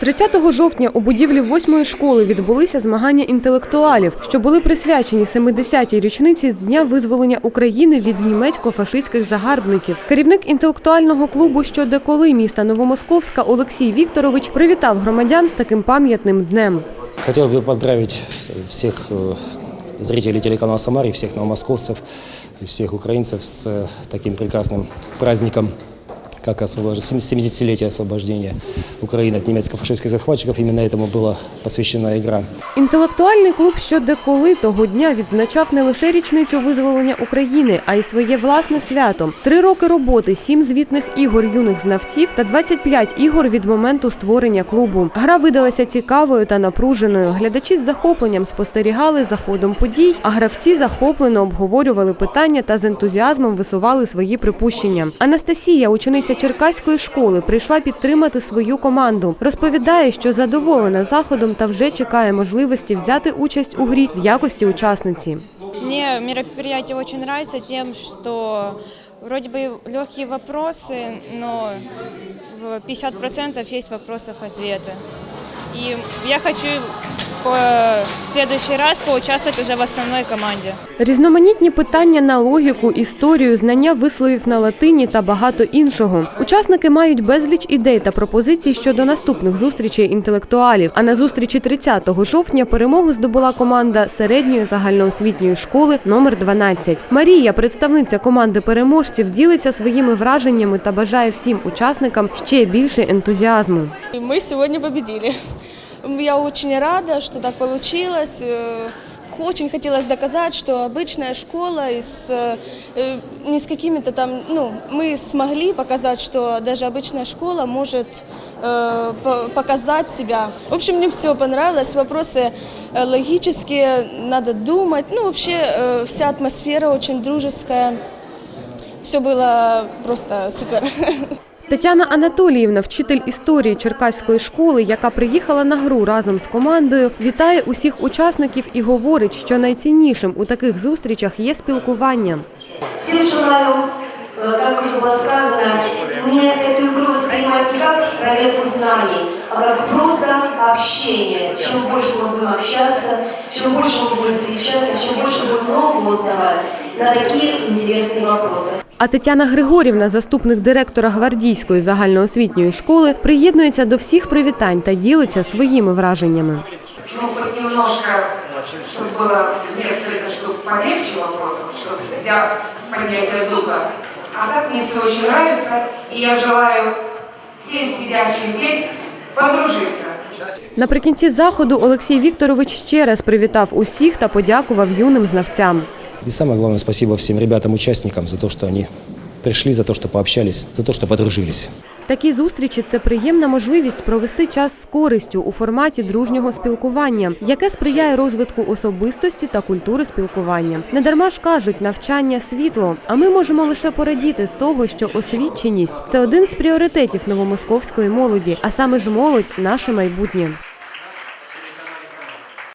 30 жовтня у будівлі восьмої школи відбулися змагання інтелектуалів, що були присвячені 70-й річниці з дня визволення України від німецько-фашистських загарбників. Керівник інтелектуального клубу «Що де коли» міста Новомосковська Олексій Вікторович привітав громадян з таким пам'ятним днем. Хотел бы поздравить всех э, зрителей телеканала «Самар» и всех новомосковцев и всех украинцев с э, таким прекрасным праздником, как освобож- 70-летие освобождения Украины от немецко-фашистских захватчиков. Именно этому была посвящена игра. Інтелектуальний клуб «Що де коли» того дня відзначав не лише річницю визволення України, а й своє власне свято. Три роки роботи, сім звітних ігор юних знавців та 25 ігор від моменту створення клубу. Гра видалася цікавою та напруженою. Глядачі з захопленням спостерігали за ходом подій, а гравці захоплено обговорювали питання та з ентузіазмом висували свої припущення. Анастасія, учениця Черкаської школи, прийшла підтримати свою команду. Розповідає, що задоволена заходом та вже чекає можливості взяти участь у грі в якості учасниці. Мне мероприятие очень нравится тем, что вроде бы легкие вопросы, но в 50% есть вопросов-ответы. И я хочу по- в следующий раз поучаствовать уже в основной команде. Різноманітні питання на логіку, історію, знання висловів на латині та багато іншого. Учасники мають безліч ідей та пропозицій щодо наступних зустрічей інтелектуалів. А на зустрічі 30 жовтня перемогу здобула команда середньої загальноосвітньої школи номер 12. Марія, представниця команди переможців, ділиться своїми враженнями та бажає всім учасникам ще більше ентузіазму. И Мы сегодня победили. Я очень рада, что так получилось. Э, Очень хотелось доказать, что обычная школа и с, э, не с какими-то там, ну, мы смогли показать, что даже обычная школа может э, по- показать себя. В общем, мне все понравилось. Вопросы э, логические, надо думать. Ну, вообще э, вся атмосфера очень дружеская. Все было просто супер. Тетяна Анатоліївна, вчитель історії Черкаської школи, яка приїхала на гру разом з командою, вітає усіх учасників і говорить, що найціннішим у таких зустрічах є спілкування. Всем желаю, э, как уже было сказано, не эту игру воспринимать не как проверку знаний, а как просто общение. Чем больше мы будем общаться, чем больше мы будем встречаться, чем больше будем нового узнавать на такие интересные вопросы. А Тетяна Григорівна, заступник директора гвардійської загальноосвітньої школи, приєднується до всіх привітань та ділиться своїми враженнями. ну, хоть немножко, чтобы было несколько штук полегче вопросов, чтобы для поднятия духа. А так мне все очень нравится, и я желаю всем сидящим здесь подружиться. Наприкінці заходу Олексій Вікторович ще раз привітав усіх та подякував юним знавцям. И самое главное, спасибо всем ребятам-участникам за то, что они пришли, за то, что пообщались, за то, что подружились. Такі зустрічі це приємна можливість провести час з користю у форматі дружнього спілкування, яке сприяє розвитку особистості та культури спілкування. Недарма ж кажуть, навчання світло. А ми можемо лише порадіти з того, що освіченість це один з пріоритетів новомосковської молоді, а саме ж молодь наше майбутнє.